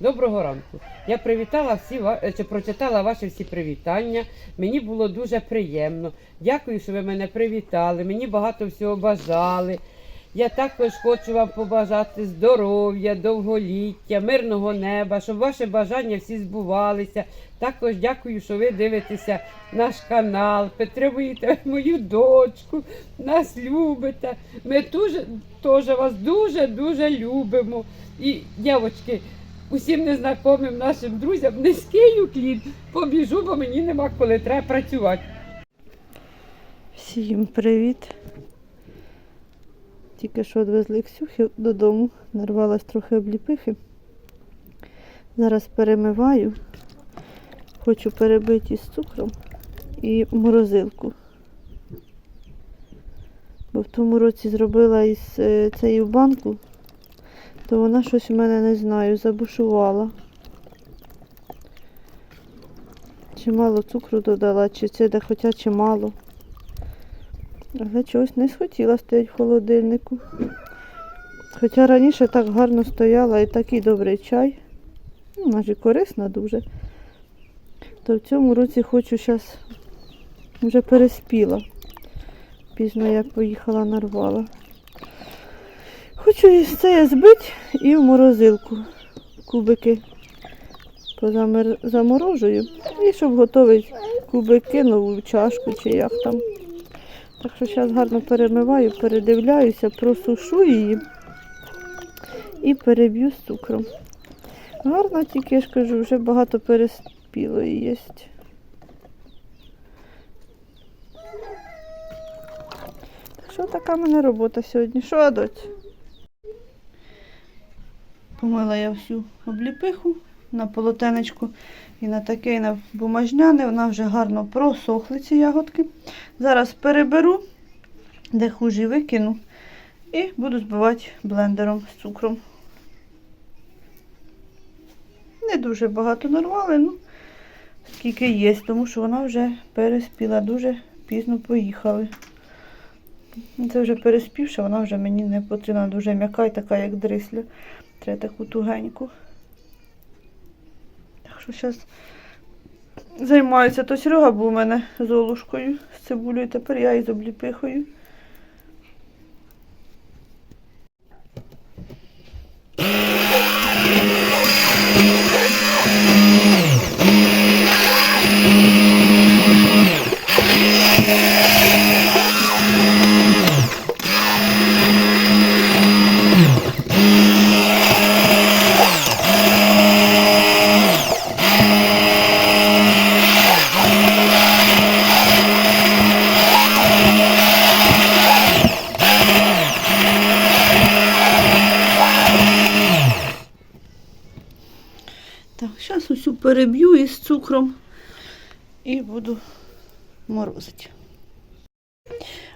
Доброго ранку. Я привітала всі е, чи прочитала ваші всі привітання. Мені було дуже приємно. Дякую, що ви мене привітали. Мені багато всього бажали. Я також хочу вам побажати здоров'я, довголіття, мирного неба, щоб ваші бажання всі збувалися. Також дякую, що ви дивитеся наш канал, підтримуєте мою дочку, нас любите. Ми теж вас дуже-дуже любимо. І, дівчатки, усім незнайомим нашим друзям низький уклін. Побіжу, бо мені нема коли треба працювати. Всім привіт. Тільки що відвезли Ксюхи додому, нарвалась трохи обліпихи. Зараз перемиваю. Хочу перебити із цукром і морозилку. Бо в тому році зробила із е, цією банку, то вона щось у мене не знаю, забушувала. Чи мало цукру додала, чи це де хоча чи мало. Але чогось не схотіла стояти в холодильнику. Хоча раніше так гарно стояла і такий добрий чай. Ну, вона ж і корисна дуже. То в цьому році хочу зараз вже переспіла. Пізно я поїхала нарвала. Хочу із це збити і в морозилку кубики позамер... заморожую. І щоб готовий кубик кинув у чашку чи як там. Так що зараз гарно перемиваю, передивляюся, просушу її і переб'ю з цукром. Гарно, тільки я ж кажу, вже багато переспіло і єсть. Так що така в мене робота сьогодні. Що, доць? Помила я всю обліпиху на полотенечку і на таке, і на бумажняне. Вона вже гарно просохли ці ягодки. Зараз переберу, де хужі викину, і буду збивати блендером з цукром. Не дуже багато нарвали, ну скільки є, тому що вона вже переспіла, дуже пізно поїхали. Це вже переспівша, вона вже мені не потрібна, дуже м'яка і така, як дрисля. Треба таку тугеньку. Так що зараз займаюся. То Серега був у мене з олушкою, з цибулею, тепер я її з обліпихою. Так, зараз усю переб'ю із цукром і буду морозити.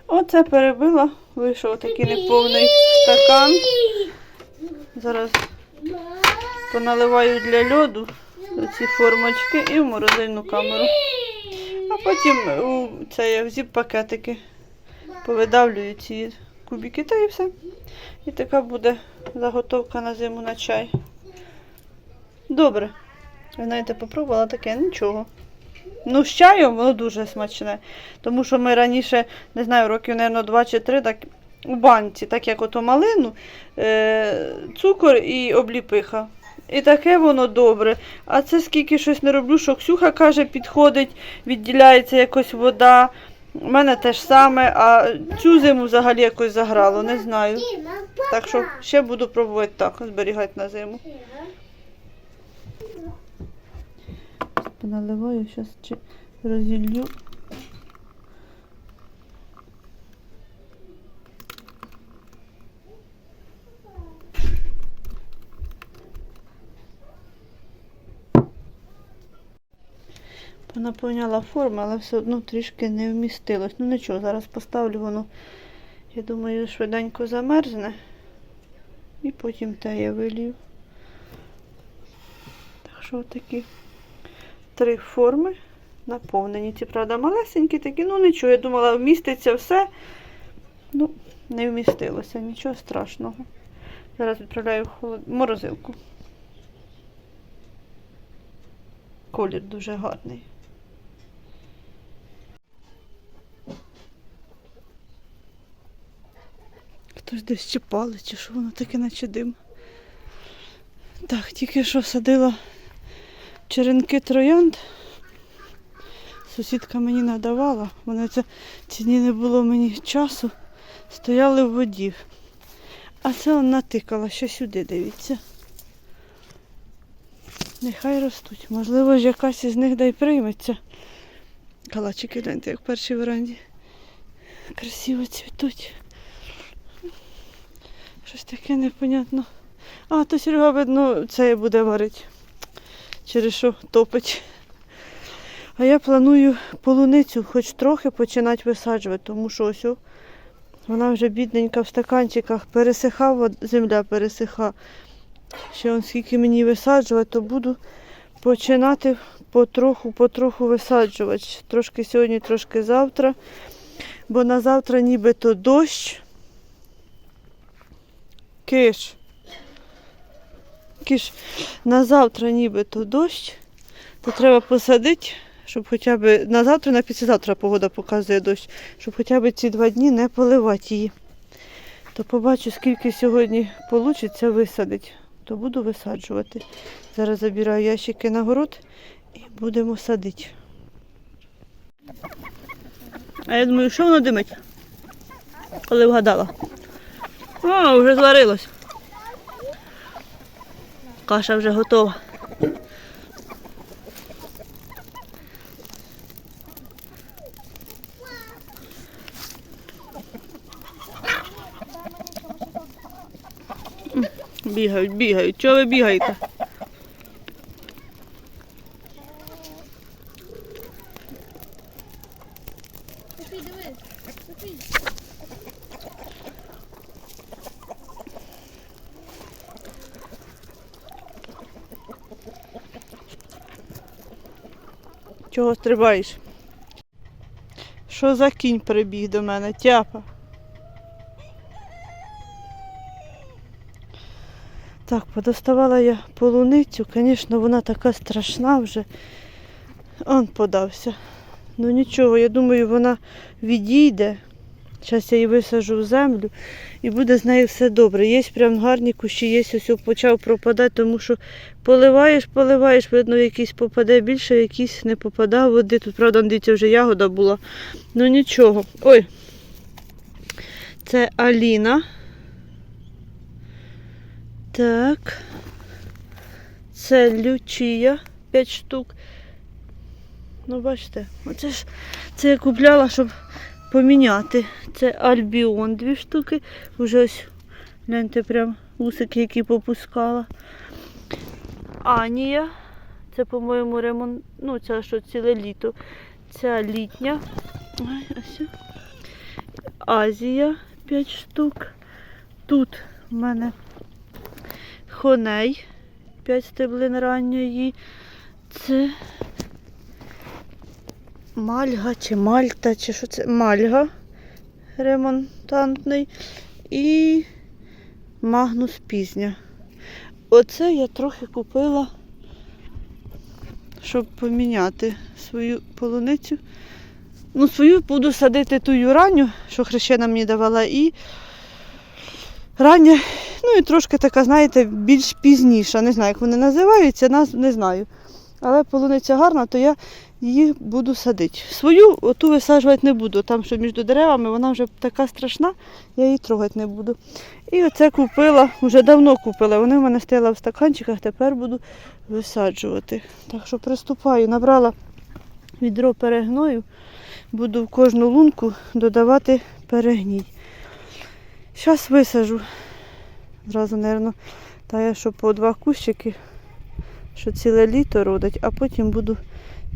Оце перебила, вийшов такий неповний стакан. Зараз поналиваю для льоду ці формочки і в морозильну камеру. А потім у це в зіп-пакетики повидавлюю ці кубики та і все. І така буде заготовка на зиму на чай. Добре. Ви знаєте, попробувала таке, нічого. Ну, з чаєм воно дуже смачне. Тому що ми раніше, не знаю, років, мабуть, 2 чи 3, так у банці, так як ото малину, е- цукор і обліпиха. І таке воно добре. А це скільки щось не роблю, що Ксюха каже, підходить, відділяється якось вода. У мене те ж саме, а цю зиму взагалі якось заграло, не знаю. Так що ще буду пробувати так, зберігати на зиму. Поналиваю, зараз чи розілью. Понаповняла форму, але все одно трішки не вмістилось. Ну нічого, зараз поставлю воно, я думаю, швиденько замерзне. І потім те я вилію. Так що такі три форми наповнені. Ці, правда, малесенькі такі, ну нічого, я думала, вміститься все. Ну, не вмістилося, нічого страшного. Зараз відправляю холод... морозилку. колір дуже гарний. Хтось десь чіпали, чи що воно таке наче дим. Так, тільки що садила черенки троянд. Сусідка мені надавала, вони це ці дні не було мені часу, стояли в воді. А це он натикала, ще сюди, дивіться. Нехай ростуть. Можливо ж якась із них дай прийметься. Калачики, гляньте, як в першій веранді. Красиво цвітуть. Щось таке непонятно. А, то Серега, видно, це буде варити. Через що топить. А я планую полуницю хоч трохи починати висаджувати, тому що ось вона вже бідненька в стаканчиках пересиха, вод- земля пересиха. Ще он скільки мені висаджувати, то буду починати потроху, потроху висаджувати. Трошки сьогодні, трошки завтра. Бо на завтра нібито дощ. Киш. Киш. На завтра нібито дощ. То треба посадити, щоб хоча б на завтра, на післязавтра погода показує дощ, щоб хоча б ці два дні не поливати її. То побачу, скільки сьогодні вийде висадити, то буду висаджувати. Зараз забираю ящики на город і будемо садити. А я думаю, що воно димить? Коли вгадала. О, вже зварилось. Каша вже готова. Бігають, бігають. Чого ви бігаєте? Чого стрибаєш? Що за кінь прибіг до мене? Тяпа. Так, подоставала я полуницю, звісно, вона така страшна вже. Он подався. Ну нічого, я думаю, вона відійде. Зараз я її висажу в землю і буде з нею все добре. Є прям гарні кущі, є ось почав пропадати, тому що поливаєш, поливаєш, видно, якийсь попаде більше, якийсь не попадав води. Тут, правда, дивіться, вже ягода була. Ну нічого. Ой. Це Аліна. Так. Це Лючія 5 штук. Ну, бачите, оце ж це я купляла, щоб поміняти. Це Альбіон дві штуки. Уже ось гляньте прям усики, які попускала. Анія. Це, по-моєму, ремонт. Ну, це що ціле літо. Ця літня. Азія 5 штук. Тут в мене хоней 5 стеблин ранньої. Це мальга чи мальта, чи що це? Мальга ремонтантний і магнус пізня. Оце я трохи купила, щоб поміняти свою полуницю. Ну, свою буду садити ту юраню, що хрещена мені давала, і рання, ну і трошки така, знаєте, більш пізніша. Не знаю, як вони називаються, наз не знаю. Але полуниця гарна, то я її буду садити. Свою оту висаджувати не буду. Там, що між деревами, вона вже така страшна, я її трогати не буду. І оце купила, вже давно купила. Вони в мене стояли в стаканчиках, тепер буду висаджувати. Так що приступаю, набрала відро перегною, буду в кожну лунку додавати перегній. Зараз висажу. Зразу, мабуть, та я що по два кущики, що ціле літо родить, а потім буду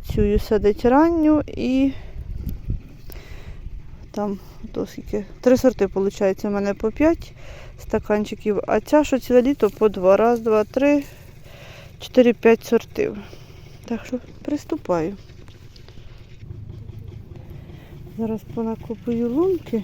цю садити ранню і там то скільки. Три сорти, виходить, у мене по 5 стаканчиків, а ця, що ціле літо, по два. Раз, два, три, чотири, п'ять сортів. Так що приступаю. Зараз понакопую лунки.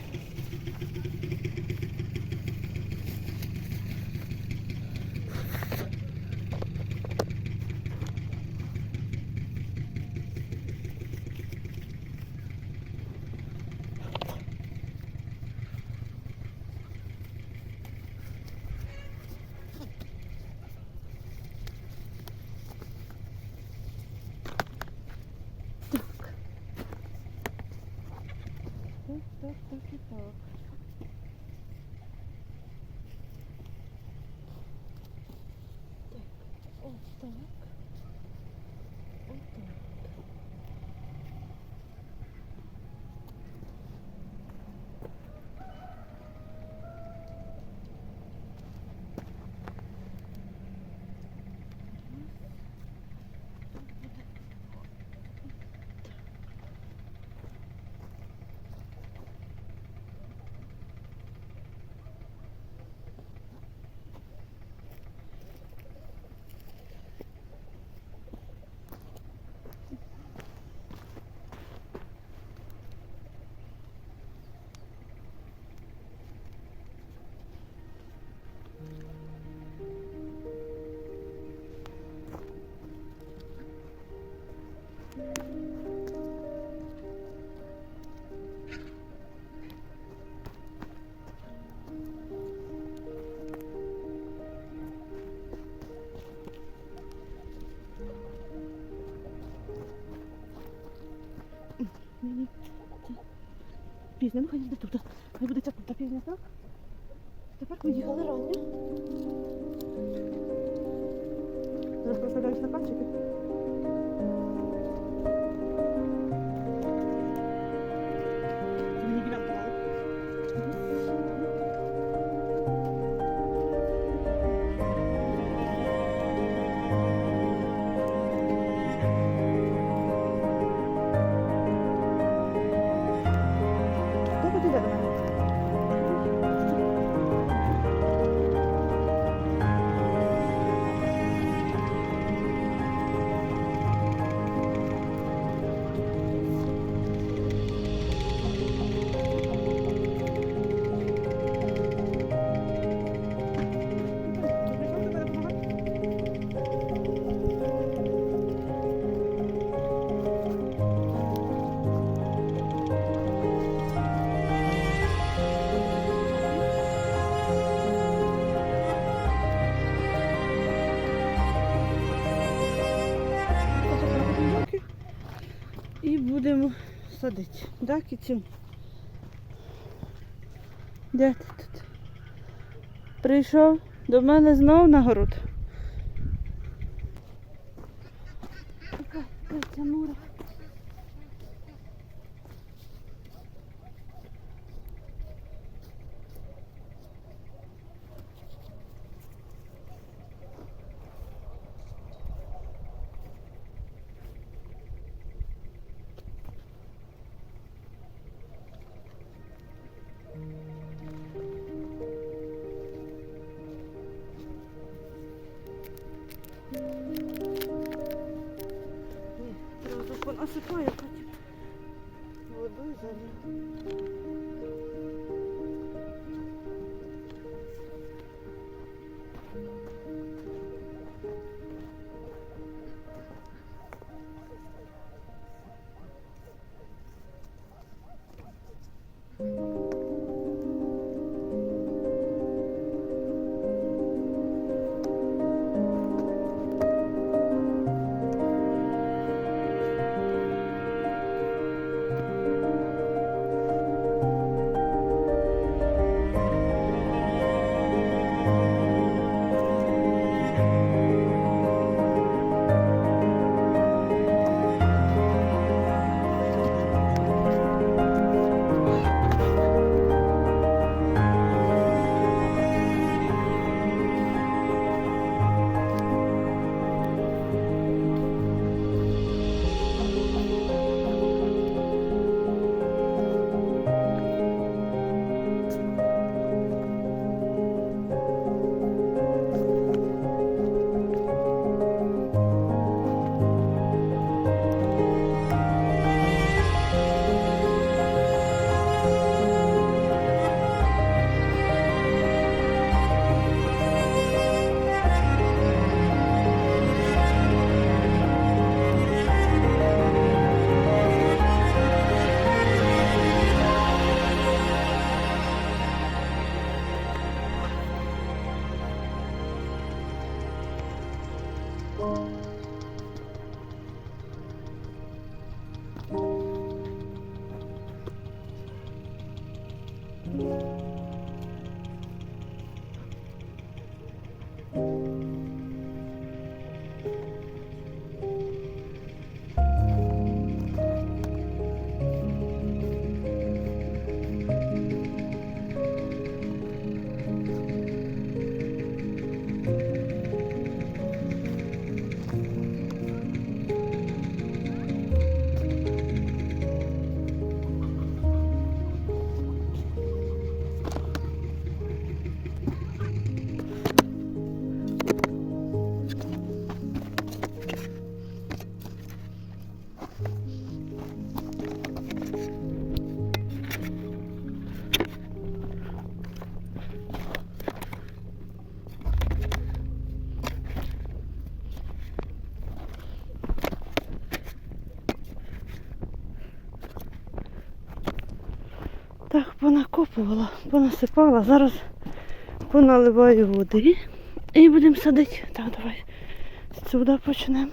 Так, так і так. Так, ось так. Пізня, ну хай до тут. Хай буде ця тут пізня, так? Тепер поїхали рання. Зараз проставляю стаканчики. Садити. Да, кицю? Де ти тут? Прийшов до мене знов на город. Тут 嗯。Так, понакопувала, понасипала. Зараз поналиваю води і будемо садити. Так, давай сюди почнемо.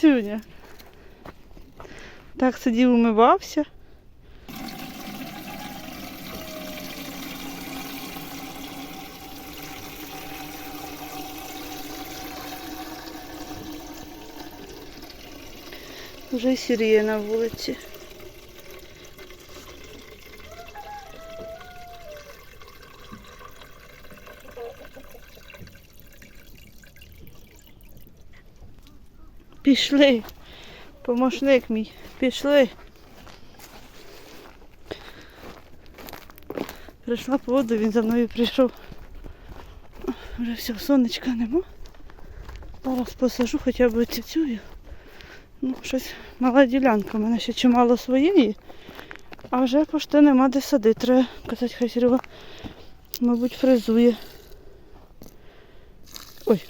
Кицюня. Так сидів, умивався. Вже сіріє на вулиці. Пішли. Помощник мій. Пішли. Прийшла по воду, він за мною прийшов. Вже все, сонечка нема. Зараз посажу хоча б цю. Ну, щось мала ділянка, у мене ще чимало своєї, а вже пошти нема де садити. Треба казати, хай Серега, мабуть, фрезує. Ой,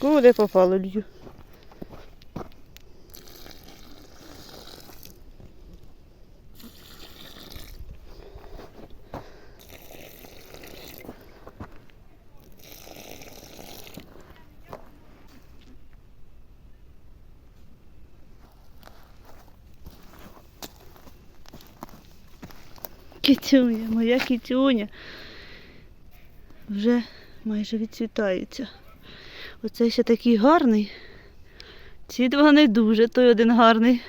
куди попало лью? Кітюня, моя кітюня. Вже майже відцвітається. Оцей ще такий гарний. Ці два не дуже, той один гарний.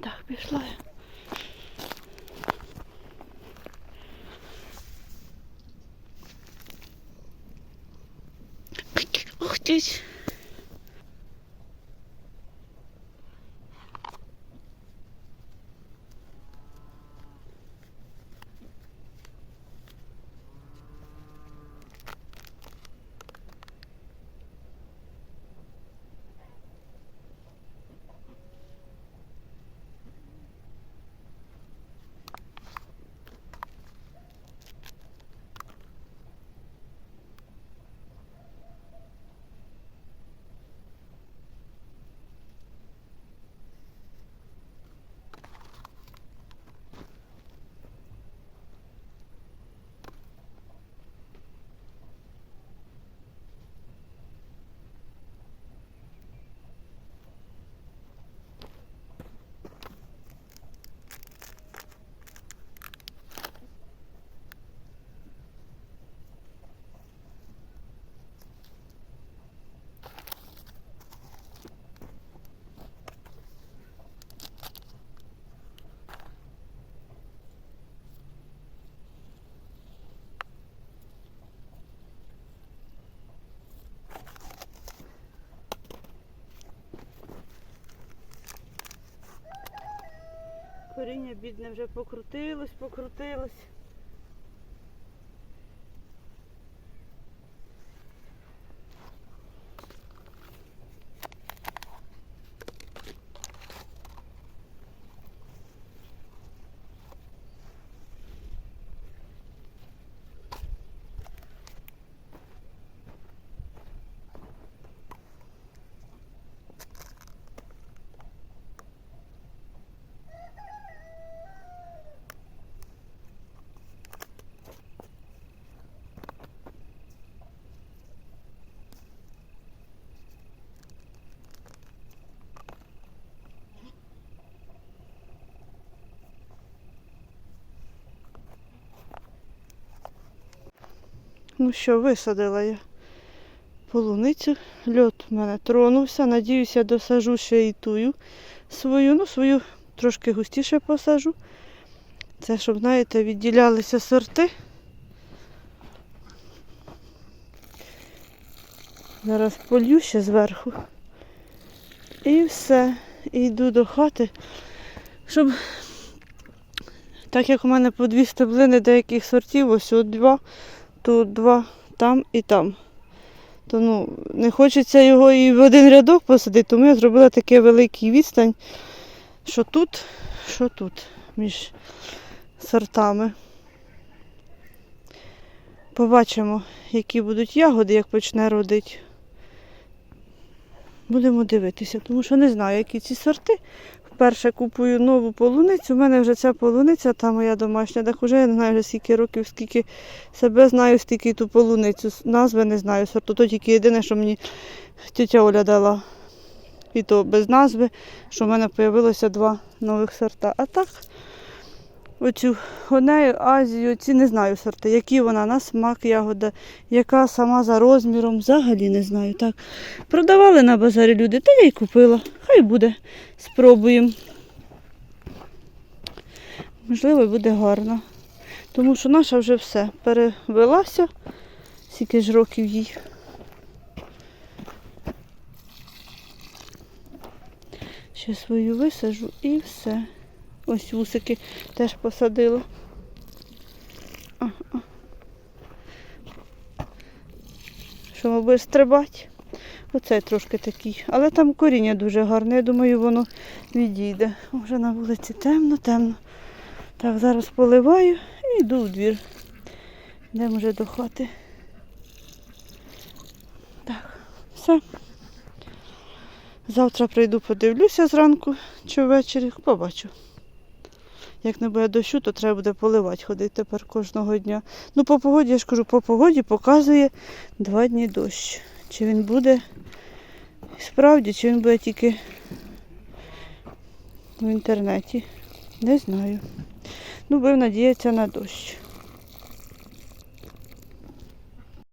Так, пішла я. Ух ти. ж. Коріння бідне вже покрутилось, покрутилось. Ну що, висадила я полуницю. Льот в мене тронувся. Надіюся, досажу ще і тую свою. Ну, свою трошки густіше посажу. Це, щоб, знаєте, відділялися сорти. Зараз полью ще зверху. І все. і йду до хати, щоб так як у мене по дві стеблини деяких сортів, ось от два, тут два, там і там. То ну, не хочеться його і в один рядок посадити, тому я зробила такий великий відстань, що тут, що тут, між сортами. Побачимо, які будуть ягоди, як почне родити. Будемо дивитися, тому що не знаю, які ці сорти. Вперше купую нову полуницю. У мене вже ця полуниця, та моя домашня, так уже я не знаю вже скільки років, скільки себе знаю, стільки ту полуницю. Назви не знаю сорту. То тільки єдине, що мені тетя Оля дала. І то без назви, що в мене з'явилося два нових сорта. А так, оцю Гонею, Азію, ці не знаю сорти, які вона на смак ягода, яка сама за розміром, взагалі не знаю. Так. Продавали на базарі люди, та я й купила. Хай буде. Спробуємо. Можливо, буде гарно. Тому що наша вже все перевелася. Скільки ж років їй. Ще свою висажу і все. Ось вусики теж посадила. Що, ми будеш стрибати? Оцей трошки такий. Але там коріння дуже гарне. Я думаю, воно відійде. Вже на вулиці темно, темно. Так, зараз поливаю і йду в двір. Йдемо вже до хати. Так, все. Завтра прийду, подивлюся зранку чи ввечері, побачу. Як не буде дощу, то треба буде поливати, ходити тепер кожного дня. Ну, по погоді, я ж кажу, по погоді показує два дні дощ. Чи він буде справді, чи він буде тільки в інтернеті. Не знаю. Ну, будемо надіятися на дощ.